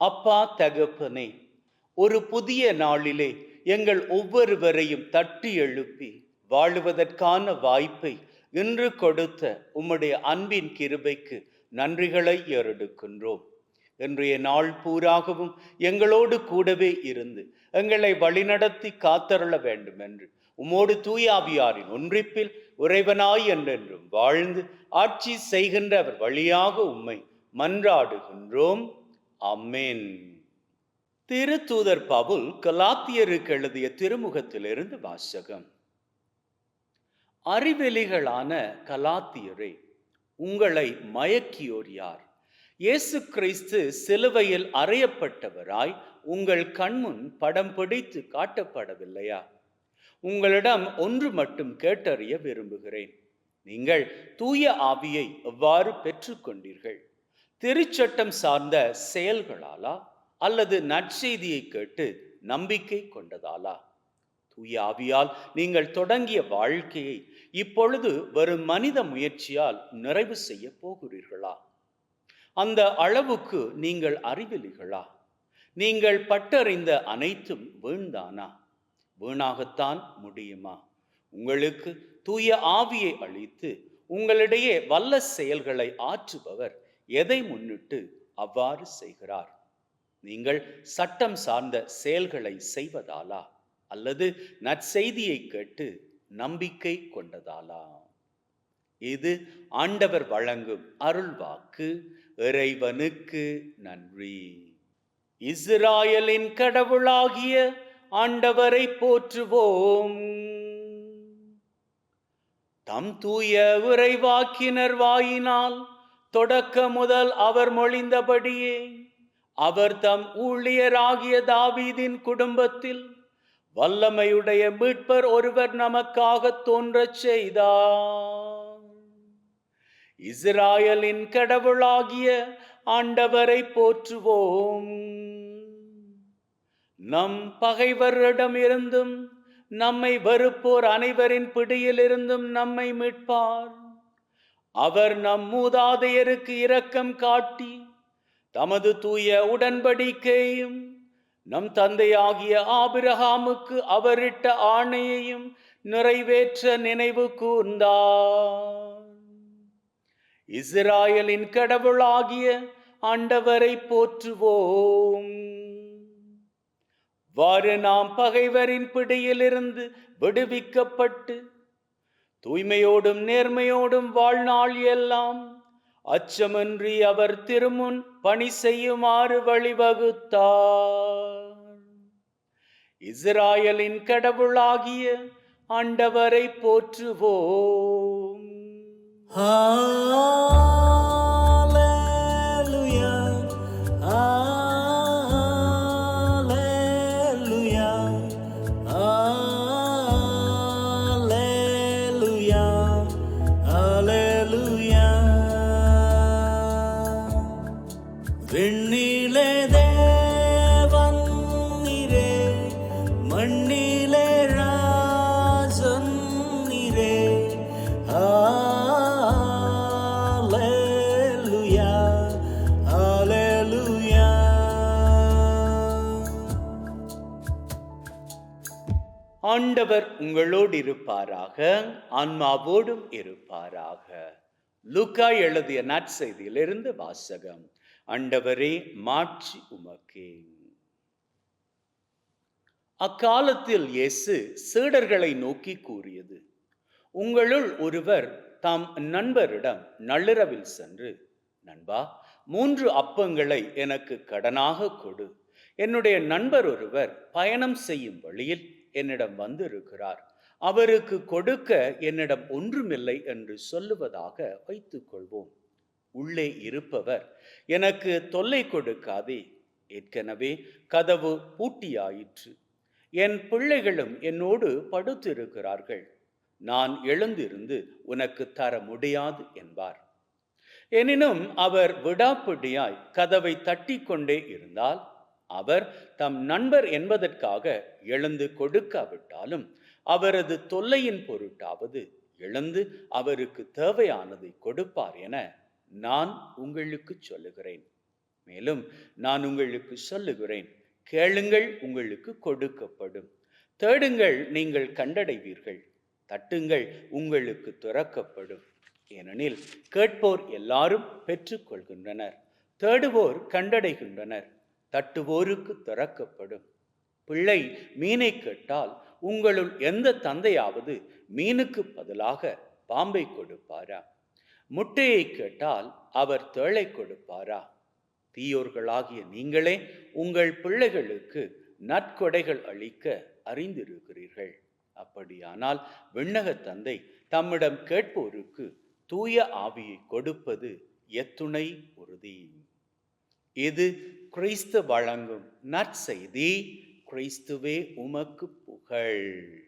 அப்பா தகப்பனே ஒரு புதிய நாளிலே எங்கள் ஒவ்வொருவரையும் தட்டி எழுப்பி வாழுவதற்கான வாய்ப்பை இன்று கொடுத்த உம்முடைய அன்பின் கிருபைக்கு நன்றிகளை ஏறெடுக்கின்றோம். இன்றைய நாள் பூராகவும் எங்களோடு கூடவே இருந்து எங்களை வழிநடத்தி காத்தருள வேண்டும் என்று உம்மோடு தூயாவியாரின் ஒன்றிப்பில் உறைவனாய் என்றென்றும் வாழ்ந்து ஆட்சி செய்கின்ற அவர் வழியாக உம்மை மன்றாடுகின்றோம். அம்மேன் திருத்தூதர் பவுல் கலாத்தியருக்கு எழுதிய திருமுகத்திலிருந்து வாசகம். அறிவெளிகளான கலாத்தியரே உங்களை மயக்கியோர் யார்? இயேசு கிறிஸ்து சிலுவையில் அறையப்பட்டவராய் உங்கள் கண்முன் படம் பிடித்து காட்டப்படவில்லையா? உங்களிடம் ஒன்று மட்டும் கேட்டறிய விரும்புகிறேன். நீங்கள் தூய ஆவியை எவ்வாறு பெற்றுக்கொண்டீர்கள்? திருச்சட்டம் சார்ந்த செயல்களாலா அல்லது நற்செய்தியை கேட்டு நம்பிக்கை கொண்டதாலா? தூய ஆவியால் நீங்கள் தொடங்கிய வாழ்க்கையை இப்பொழுது வரும் மனித முயற்சியால் நிறைவு செய்ய போகிறீர்களா? அந்த அளவுக்கு நீங்கள் அறிவிலிகளா? நீங்கள் பட்டறிந்த அனைத்தும் வீண்தானா? வீணாகத்தான் முடியுமா? உங்களுக்கு தூய ஆவியை அளித்து உங்களிடையே வல்ல செயல்களை ஆற்றுபவர் எதை முன்னிட்டு அவ்வாறு செய்கிறார்? நீங்கள் சட்டம் சார்ந்த செயல்களை செய்வதாலா? அல்லது நற்செய்தியை கேட்டு நம்பிக்கை கொண்டதாலா? இது ஆண்டவர் வழங்கும் அருள்வாக்கு. இறைவனுக்கு நன்றி. இஸ்ராயலின் கடவுளாகிய ஆண்டவரை போற்றுவோம். தம் தூய உரைவாக்கினர் வாயினால் தொடக்க முதல் அவர் மொழிந்தபடியே அவர் தம் ஊழியராகிய தாவீதின் குடும்பத்தில் வல்லமையுடைய மீட்பர் ஒருவர் நமக்காக தோன்றச் செய்தார். இஸ்ராயலின் கடவுளாகிய ஆண்டவரை போற்றுவோம். நம் பகைவரிடமிருந்தும் நம்மை வெறுப்போர் அனைவரின் பிடியிலிருந்தும் நம்மை மீட்பார். அவர் நம் மூதாதையருக்கு இரக்கம் காட்டி தமது தூய உடன்படிக்கையும் நம் தந்தையாகிய ஆபிரகாமுக்கு அவரிட்ட ஆணையையும் நிறைவேற்ற நினைவு கூர்ந்தார். இஸ்ராயலின் கடவுளாகிய ஆண்டவரை போற்றுவோம். வாறு நாம் பகைவரின் பிடியிலிருந்து விடுவிக்கப்பட்டு தூய்மையோடும் நேர்மையோடும் வாழ்நாள் எல்லாம் அச்சமின்றி அவர் திருமுன் பணி செய்யுமாறு வழிவகுத்தார். இஸ்ராயலின் கடவுளாகிய ஆண்டவரை போற்றுவோம். ஆ ஆண்டவர் உங்களோடு இருப்பாராக ஆன்மாவோடும் இருப்பாராக. லுக்கா எழுதிய நற்செய்தியிலிருந்து வாசகம் ஆண்டவரே மாட்சி உமக்கே. அக்காலத்தில் இயேசு சீடர்களை நோக்கி கூறியது உங்களுள் ஒருவர் தாம் நண்பரிடம் நள்ளிரவில் சென்று நண்பா மூன்று அப்பங்களை எனக்கு கடனாக கொடு. என்னுடைய நண்பர் ஒருவர் பயணம் செய்யும் வழியில் என்னிடம் வந்திருக்கிறார். அவருக்கு கொடுக்க என்னிடம் ஒன்றுமில்லை என்று சொல்லுவதாக வைத்துக்கொள்வோம். உள்ளே இருப்பவர் எனக்கு தொல்லை கொடுக்காதே. ஏற்கனவே கதவு பூட்டியாயிற்று. என் பிள்ளைகளும் என்னோடு படுத்திருக்கிறார்கள். நான் எழுந்திருந்து உனக்கு தர முடியாது என்பார். எனினும் அவர் விடாப்பிடியாய் கதவை தட்டி கொண்டே இருந்தால் அவர் தம் நண்பர் என்பதற்காக எழுந்து கொடுக்காவிட்டாலும் அவரது தொல்லையின் பொருட்டாவது எழுந்து அவருக்கு தேவையானதை கொடுப்பார் என நான் உங்களுக்கு சொல்லுகிறேன். மேலும் நான் உங்களுக்கு சொல்லுகிறேன் கேளுங்கள் உங்களுக்கு கொடுக்கப்படும். தேடுங்கள் நீங்கள் கண்டடைவீர்கள் தட்டுங்கள் உங்களுக்கு துறக்கப்படும். ஏனெனில் கேட்போர் எல்லாரும் பெற்றுக்கொள்கின்றனர் தேடுவோர் கண்டடைகின்றனர். தட்டுவோருக்கு திறக்கப்படும். பிள்ளை மீனை கேட்டால் உங்களுள் எந்த தந்தையாவது மீனுக்கு பதிலாக பாம்பை கொடுப்பாரா? முட்டையை கேட்டால் அவர் தேளை கொடுப்பாரா? தீயோர்களாகிய நீங்களே உங்கள் பிள்ளைகளுக்கு நற்கொடைகள் அளிக்க அறிந்திருக்கிறீர்கள். அப்படியானால் விண்ணக தந்தை தம்மிடம் கேட்போருக்கு தூய ஆவியை கொடுப்பது எத்துணை உறுதி. இது கிறிஸ்து வழங்கும் நற்செய்தி கிறிஸ்துவே உமக்கு புகழ்.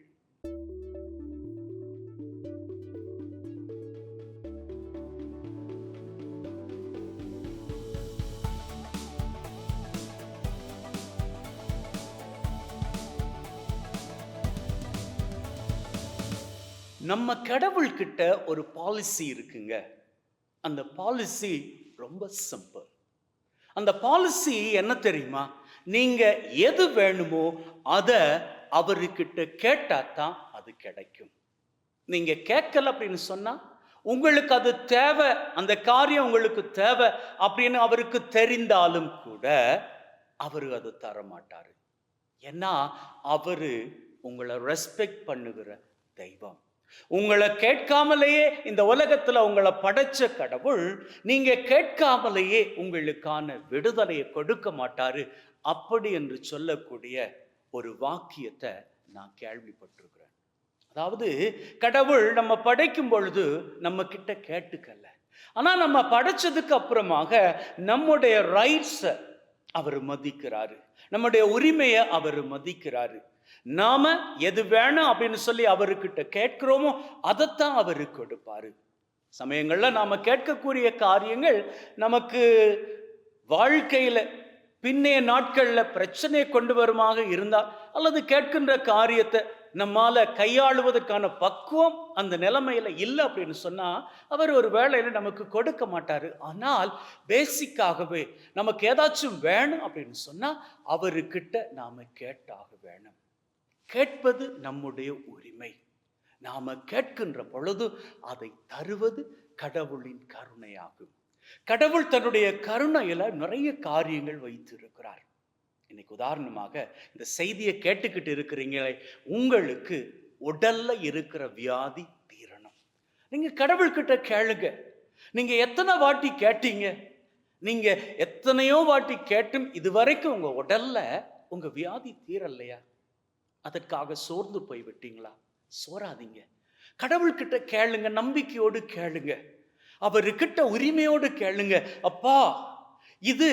நம்ம கடவுள்கிட்ட ஒரு பாலிசி இருக்குங்க. அந்த பாலிசி ரொம்ப சிம்பிள் அந்த பாலிசி என்ன தெரியுமா? நீங்கள் எது வேணுமோ அதை அவர்கிட்ட கேட்டால் தான் அது கிடைக்கும். நீங்கள் கேட்கல அப்படின்னு சொன்னால் உங்களுக்கு அது தேவை அந்த காரியம் உங்களுக்கு தேவை அப்படின்னு அவருக்கு தெரிந்தாலும் கூட அவர் அதை தர மாட்டார் ஏன்னா அவர் உங்களை ரெஸ்பெக்ட் பண்ணுகிற தெய்வம். உங்களை கேட்காமலேயே இந்த உலகத்துல உங்களை படைச்ச கடவுள் நீங்க கேட்காமலேயே உங்களுக்கான விடுதலையை கொடுக்க மாட்டாரு. அப்படி என்று சொல்லக்கூடிய ஒரு வாக்கியத்தை நான் கேள்விப்பட்டிருக்கிறேன். அதாவது கடவுள் நம்ம படைக்கும் பொழுது நம்ம கிட்ட கேட்டுக்கல. ஆனா நம்ம படைச்சதுக்கு அப்புறமாக நம்முடைய ரைட்ஸை அவர் மதிக்கிறாரு. நம்முடைய உரிமையை அவர் மதிக்கிறாரு. நாம எது வேணும் அப்படின்னு சொல்லி அவர்கிட்ட கேட்கிறோமோ அதைத்தான் அவரு கொடுப்பாரு. சமயங்கள்ல நாம கேட்கக்கூடிய காரியங்கள் நமக்கு வாழ்க்கையில பின்னைய நாட்கள்ல பிரச்சனையை கொண்டு வருமாக இருந்தால் அல்லது கேட்கின்ற காரியத்தை நம்மால கையாளுவதற்கான பக்குவம் அந்த நிலைமையில இல்லை அப்படின்னு சொன்னா அவர் ஒரு வேலையில நமக்கு கொடுக்க மாட்டாரு. ஆனால் பேசிக்காகவே நமக்கு ஏதாச்சும் வேணும் அப்படின்னு சொன்னா அவர்கிட்ட நாம கேட்டாக வேணும். கேட்பது நம்முடைய உரிமை. நாம கேட்கின்ற பொழுது அதை தருவது கடவுளின் கருணையாகும். கடவுள் தன்னுடைய கருணையில நிறைய காரியங்கள் வைத்திருக்கிறார். இன்னைக்கு உதாரணமாக இந்த செய்தியை கேட்டுக்கிட்டு இருக்கிறீங்களே உங்களுக்கு உடல்ல இருக்கிற வியாதி தீரணும் நீங்க கடவுள்கிட்ட கேளுங்க. நீங்க எத்தனை வாட்டி கேட்டீங்க? நீங்க எத்தனையோ வாட்டி கேட்டும் இதுவரைக்கும் உங்க உடல்ல உங்க வியாதி தீரலையா? அதற்காக சோர்ந்து போய் விட்டீங்களா? சோராதீங்க கடவுள்கிட்ட கேளுங்க நம்பிக்கையோடு கேளுங்க. அவர்கிட்ட உரிமையோடு கேளுங்க. அப்பா இது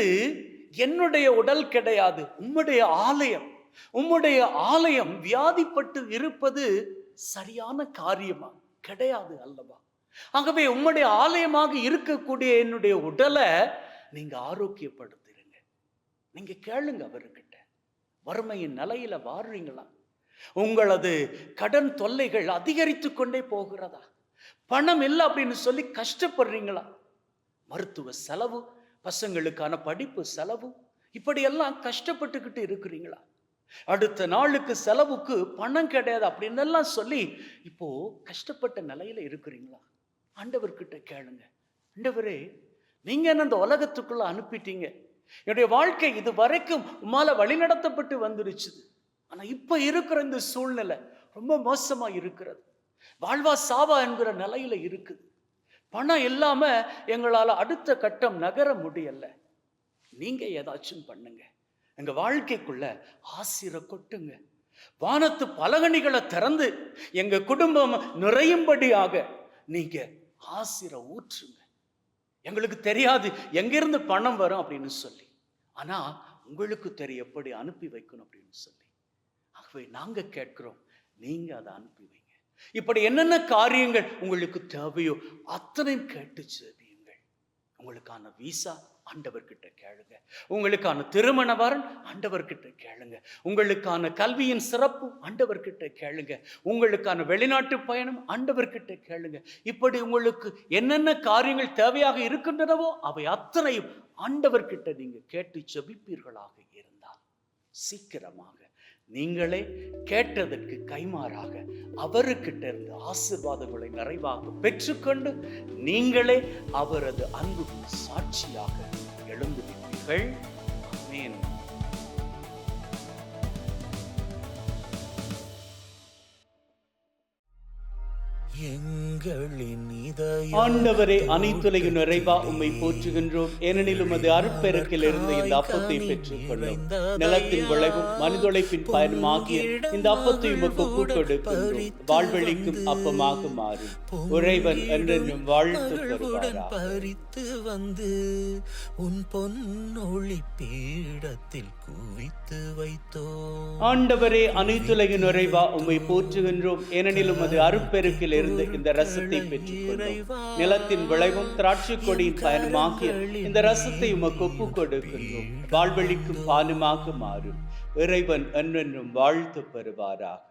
என்னுடைய உடல் கிடையாது உம்முடைய ஆலயம். உம்முடைய ஆலயம் வியாதிப்பட்டு இருப்பது சரியான காரியமா? கிடையாது அல்லவா? ஆகவே உம்முடைய ஆலயமாக இருக்கக்கூடிய என்னுடைய உடலை நீங்க ஆரோக்கியப்படுத்திருங்க. நீங்க கேளுங்க அவர்கிட்ட. வறுமையின் நிலையில வாடுறீங்களா உங்களது கடன் தொல்லைகள் அதிகரித்து கொண்டே போகிறதா? பணம் இல்லை அப்படின்னு சொல்லி கஷ்டப்படுறீங்களா? மருத்துவ செலவு பசங்களுக்கான படிப்பு செலவு இப்படியெல்லாம் கஷ்டப்பட்டுக்கிட்டு இருக்கிறீங்களா? அடுத்த நாளுக்கு செலவுக்கு பணம் கிடையாது அப்படின்னு எல்லாம் சொல்லி இப்போ கஷ்டப்பட்ட நிலையில இருக்கிறீங்களா? ஆண்டவர்கிட்ட கேளுங்க. ஆண்டவரே நீங்க என்ன இந்த உலகத்துக்குள்ள அனுப்பிட்டீங்க? என்னுடைய வாழ்க்கை இது வரைக்கும் உமால வழிநடத்தப்பட்டு வந்துருச்சு ஆனால் இப்போ இருக்கிற இந்த சூழ்நிலை ரொம்ப மோசமாக இருக்கிறது. வாழ்வா சாவா என்கிற நிலையில இருக்குது. பணம் இல்லாமல் எங்களால் அடுத்த கட்டம் நகர முடியல. நீங்கள் ஏதாச்சும் பண்ணுங்க. எங்கள் வாழ்க்கைக்குள்ள ஆசிர கொட்டுங்க. வானத்து பலகணிகளை திறந்து எங்கள் குடும்பம் நிறையும்படியாக நீங்கள் ஆசிர ஊற்றுங்க. எங்களுக்கு தெரியாது எங்கிருந்து பணம் வரும் அப்படின்னு சொல்லி. ஆனால் உங்களுக்கு தெரியும் எப்படி அனுப்பி வைக்கணும் அப்படின்னு சொல்லி. ஆகவே நாங்க கேட்கிறோம் நீங்க அதை அனுப்பி வைங்க. இப்படி என்னென்ன காரியங்கள் உங்களுக்கு தேவையோ அத்தனையும் கேட்டு செவியுங்கள் உங்களுக்கான விசா ஆண்டவர்கிட்ட கேளுங்க. உங்களுக்கான திருமண வரன் ஆண்டவர்கிட்ட கேளுங்க. உங்களுக்கான கல்வியின் சிறப்பு ஆண்டவர்கிட்ட கேளுங்க. உங்களுக்கான வெளிநாட்டு பயணம் ஆண்டவர்கிட்ட கேளுங்க. இப்படி உங்களுக்கு என்னென்ன காரியங்கள் தேவையாக இருக்கின்றனவோ அவை அத்தனையும் ஆண்டவர்கிட்ட நீங்க கேட்டு செபிப்பீர்களாக இருந்தால் சீக்கிரமாக நீங்களே கேட்டதற்கு கைமாறாக அவருக்கிட்ட இருந்து ஆசீர்வாதங்களை நிறைவாக பெற்றுக்கொண்டு நீங்களே அவரது அன்புக்கு சாட்சியாக எழுந்து நிற்பீர்கள். ஆண்டவரே அனைத்துலகின் நிறைவா உம்மை போற்றுகின்றோம் ஏனெனில் உமது அருட்பெருக்கில் இருந்து இந்த அப்பத்தை பெற்றுக் கொண்டோம் நிலத்தின் விளைவும் மனிதொழைப்பின் பயனுமாகிய இந்த அப்பத்தை உமக்கு ஒப்புக் கொடுக்கின்றோம் வாழ்வழிக்கும் அப்பமாக மாறும் உறைவன் என்றென்றும் வாழ்த்து வந்து உன் பொன்னொளி பீடத்தில் குவித்து வைத்தோ. ஆண்டவரே அனைத்துலகின் நிறைவா உம்மை போற்றுகின்றோம். ஏனெனில் உமது அருட்பெருக்கில் இருந்து இந்த ரசத்தை பெற்றுக் கொண்டோம் நிலத்தின் விளைவும் திராட்சை கொடியின் பயனுமாகிய இந்த ரசத்தை உமக்கு ஒப்புக் கொடுக்கின்றோம். வாழ்வழிக்கும் பானுமாக மாறும். இறைவன் என்றென்றும் வாழ்த்து பெறுவாராக.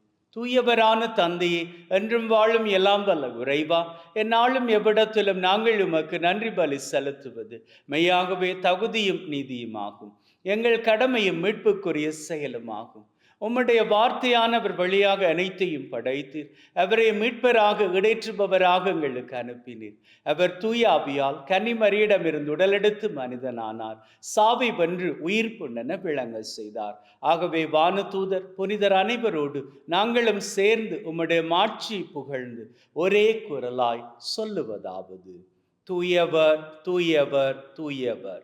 தூயவரான தந்தையே என்றும் வாழும் எல்லாம் வல்ல உறைவா என்னாலும் எவ்விடத்திலும் நாங்கள் உமக்கு நன்றி பலி செலுத்துவது. மெய்யாகவே தகுதியும் நீதியுமாகும். எங்கள் கடமையும் மீட்புக்குரிய செயலுமாகும். உம்முடைய வார்த்தையானவர் வழியாக அனைத்தையும் படைத்து அவரை மீட்பராக இடைற்றுபவராக எங்களுக்கு அனுப்பினீர். அவர் தூயாபியால் கன்னிமரியிடமிருந்து உடலெடுத்து மனிதனானார். சாவை வென்று உயிர் பொண்ணென விளங்க செய்தார். ஆகவே வானதூதர் புனிதர் அனைவரோடு நாங்களும் சேர்ந்து உம்முடைய மாட்சி புகழ்ந்து ஒரே குரலாய் சொல்லுவதாவது. தூயவர் தூயவர் தூயவர்.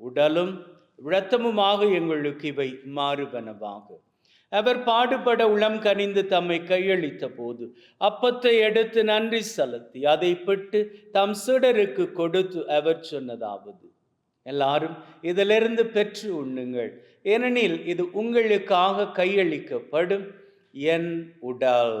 உடலும் இரத்தமுமாக எங்களுக்கு இவை மாறுபனவாகும் அவர் பாடுபட உளம் கனிந்து தம்மை கையளித்த போது அப்பத்தை எடுத்து நன்றி செலுத்தி அதை பெற்று தம் சுடருக்கு கொடுத்து அவர் சொன்னதாவது. எல்லாரும் இதிலிருந்து பெற்று உண்ணுங்கள். ஏனெனில் இது உங்களுக்காக கையளிக்கப்படும் என் உடல்.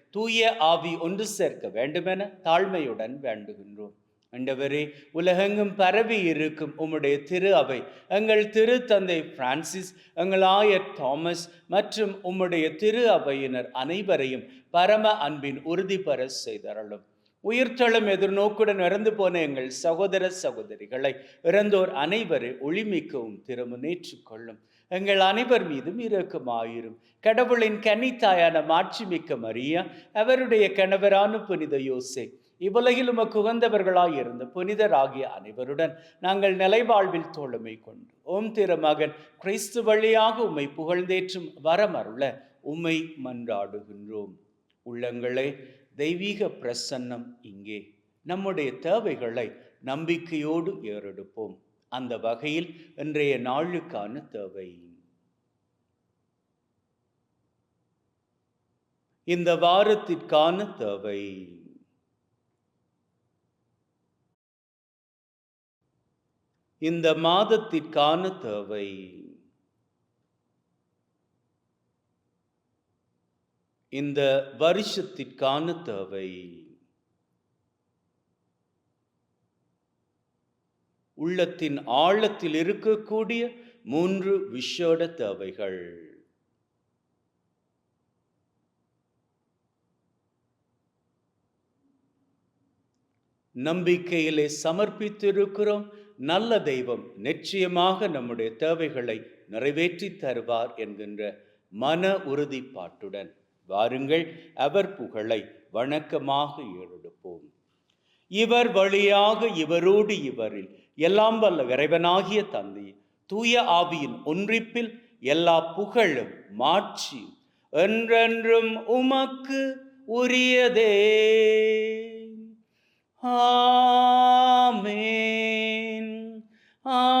தூய ஆவி ஒன்று சேர்க்க வேண்டுமென தாழ்மையுடன் வேண்டுகின்றோம். ஆண்டவரே உலகெங்கும் பரவி இருக்கும் உம்முடைய திரு அவை எங்கள் திரு தந்தை பிரான்சிஸ் எங்கள் ஆயர் தாமஸ் மற்றும் உம்முடைய திரு அவையினர் அனைவரையும் பரம அன்பின் உறுதிபெற செய்தரலும் உயிர்த்தளம் எதிர்நோக்குடன் இறந்து போன எங்கள் சகோதர சகோதரிகளை இறந்தோர் அனைவரை ஒளிமிக்கவும் திருமுனேற்றுக் எங்கள் அனைவர் மீதும் இரக்கமாயிரும். கடவுளின் கன்னித்தாயான மாட்சிமிக்க மரியா அவருடைய கணவரான புனித யோசே இவ்வுலகில் உமக்கு உகந்தவர்களாய் இருந்த புனிதராகிய அனைவருடன் நாங்கள் நிலைவாழ்வில் தோழமை கொண்டு ஓம் திருமகன் கிறிஸ்து வழியாக உம்மை புகழ்ந்தேற்றும் வரமருள உம்மை மன்றாடுகின்றோம். உள்ளங்களே தெய்வீக பிரசன்னம் இங்கே. நம்முடைய தேவைகளை நம்பிக்கையோடு ஏறெடுப்போம். அந்த வகையில் இன்றைய நாளுக்கான தேவை. இந்த வாரத்திற்கான தேவை. இந்த மாதத்திற்கான தேவை. இந்த வருஷத்திற்கான தேவை. உள்ளத்தின் ஆழத்தில் இருக்கக்கூடிய மூன்று விஷோட தேவைகள். நம்பிக்கையிலே சமர்ப்பித்திருக்கிறோம். நல்ல தெய்வம் நிச்சயமாக நம்முடைய தேவைகளை நிறைவேற்றி தருவார் என்கின்ற மன உறுதிப்பாட்டுடன் வாருங்கள். அவர் புகழை வணக்கமாக எழுப்போம் இவர் வழியாக இவரோடு இவரில் எல்லாம் வல்ல இறைவனாகிய தந்தை தூய ஆவியின் ஒன்றிப்பில் எல்லா புகழும் மாட்சி என்றென்றும் உமக்கு உரியதே. ஆமேன். ஆ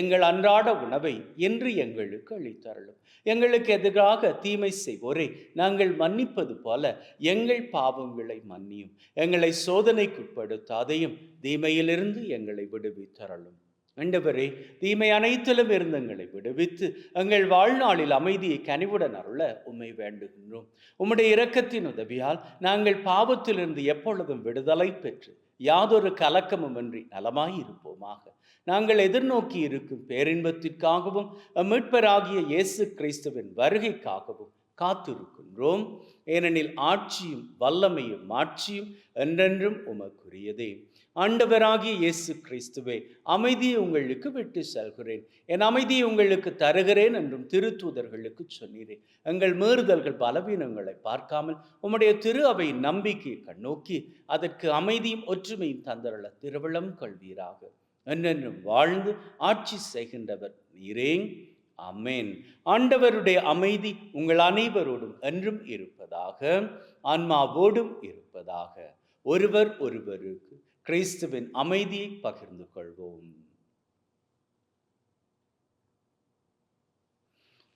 எங்கள் அன்றாட உணவை என்று எங்களுக்கு அளித்தருளும். எங்களுக்கு எதிராக தீமை செய்வோரை நாங்கள் மன்னிப்பது போல எங்கள் பாவங்களை மன்னியும். எங்களை சோதனைக்குட்படுத்தாதையும் தீமையிலிருந்து எங்களை விடுவித்தரலும் ஆண்டவரே தீமை அனைத்திலும் இருந்து எங்களை விடுவித்து எங்கள் வாழ்நாளில் அமைதியை கனிவுடன் அருள உம்மை வேண்டுகின்றோம். உம்முடைய இரக்கத்தின் உதவியால் நாங்கள் பாவத்திலிருந்து எப்பொழுதும் விடுதலை பெற்று யாதொரு கலக்கமுமின்றி நலமாயிருப்போமாக. நாங்கள் எதிர்நோக்கி இருக்கும் பேரின்பத்திற்காகவும் மீட்பராகிய இயேசு கிறிஸ்துவின் வருகைக்காகவும் காத்திருக்கின்றோம். ஏனெனில் ஆட்சியும் வல்லமையும் மாட்சியும் என்றென்றும் உமக்குரியதே. ஆண்டவராகிய இயேசு கிறிஸ்துவே அமைதியை உங்களுக்கு விட்டு செல்கிறேன். என் அமைதியை உங்களுக்கு தருகிறேன் என்றும் திருத்தூதர்களுக்கு சொன்னீரே. எங்கள் மீறுதல்கள் பலவீனங்களை பார்க்காமல் உம்முடைய திரு அவை நம்பிக்கையை கண்ணோக்கி அதற்கு அமைதியும் ஒற்றுமையும் தந்தருள திருவிழம் கொள்வீராக. என்னென்று வாழ்ந்து ஆட்சி செய்கின்றவர் நீரே அமேன் ஆண்டவருடைய அமைதி உங்கள் அனைவரோடும் என்றும் இருப்பதாக ஆன்மாவோடும் இருப்பதாக. ஒருவர் ஒருவருக்கு கிறிஸ்துவின் அமைதியை பகிர்ந்து கொள்வோம்.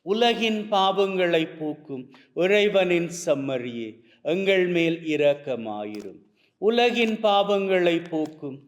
உலகின் பாவங்களை போக்கும் இறைவனின் செம்மறியே எங்கள் மேல் இரக்கமாயிரும். உலகின் பாவங்களை போக்கும்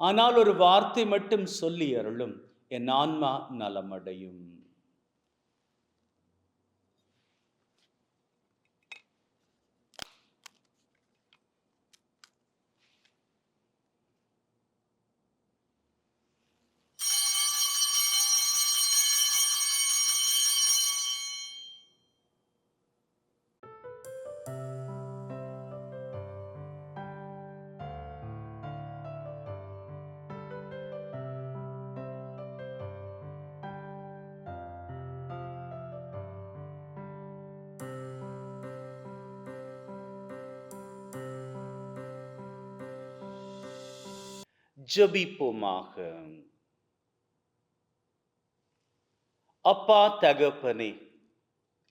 ஆனால் ஒரு வார்த்தை மட்டும் சொல்லி அருளும். என் ஆன்மா நலமடையும். ஜபிப்போமாக. அப்பா தகப்பனே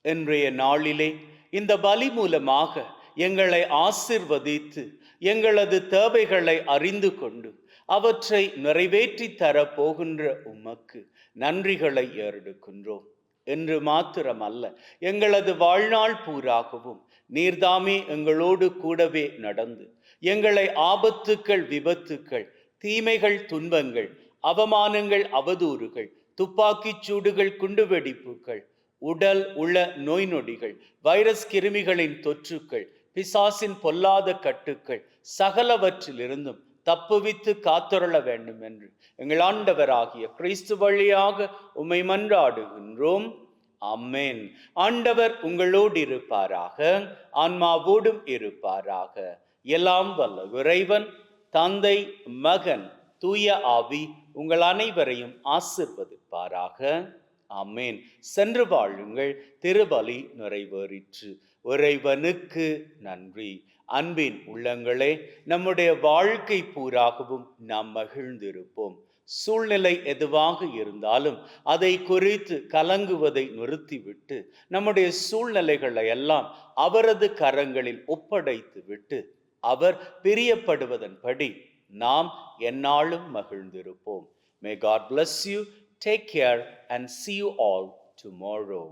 இன்றைய நாளிலே இந்த பலி மூலமாக எங்களை ஆசிர்வதித்து எங்களது தேவைகளை அறிந்து கொண்டு அவற்றை நிறைவேற்றி தர போகின்ற உமக்கு நன்றிகளை ஏறெடுக்கின்றோம். என்று மாத்திரமல்ல எங்களது வாழ்நாள் பூராகவும் நீர்தாமே எங்களோடு கூடவே நடந்து எங்களை ஆபத்துக்கள் விபத்துக்கள் தீமைகள் துன்பங்கள் அவமானங்கள் அவதூறுகள் துப்பாக்கிச் சூடுகள் குண்டுவெடிப்புகள் உடல் உள நோய் நொடிகள் வைரஸ் கிருமிகளின் தொற்றுக்கள் பிசாசின் பொல்லாத கட்டுக்கள் சகலவற்றிலிருந்தும் தப்புவித்து காத்தருள வேண்டும் என்று எங்கள் ஆண்டவராகிய கிறிஸ்து வழியாக உம்மை மன்றாடுகின்றோம். அம்மேன் ஆண்டவர் உங்களோடு இருப்பாராக ஆன்மாவோடும் இருப்பாராக. எல்லாம் வல்ல இறைவன் தந்தை மகன் தூய ஆவி உங்கள் அனைவரையும் ஆசிர்வதிப்பாராக. ஆமேன். சென்று வாழுங்கள் திருபலி நிறைவேறிற்று. இறைவனுக்கு நன்றி. அன்பின் உள்ளங்களே நம்முடைய வாழ்க்கை பூராகவும் நாம் மகிழ்ந்திருப்போம். சூழ்நிலை எதுவாக இருந்தாலும் அதை குறித்து கலங்குவதை நிறுத்திவிட்டு நம்முடைய சூழ்நிலைகளை எல்லாம் அவரது கரங்களில் ஒப்படைத்து விட்டு அவர் பிரியப்படுவதன்படி நாம் என்னாலும் மகிழ்ந்திருப்போம். May God bless you take care and see you all tomorrow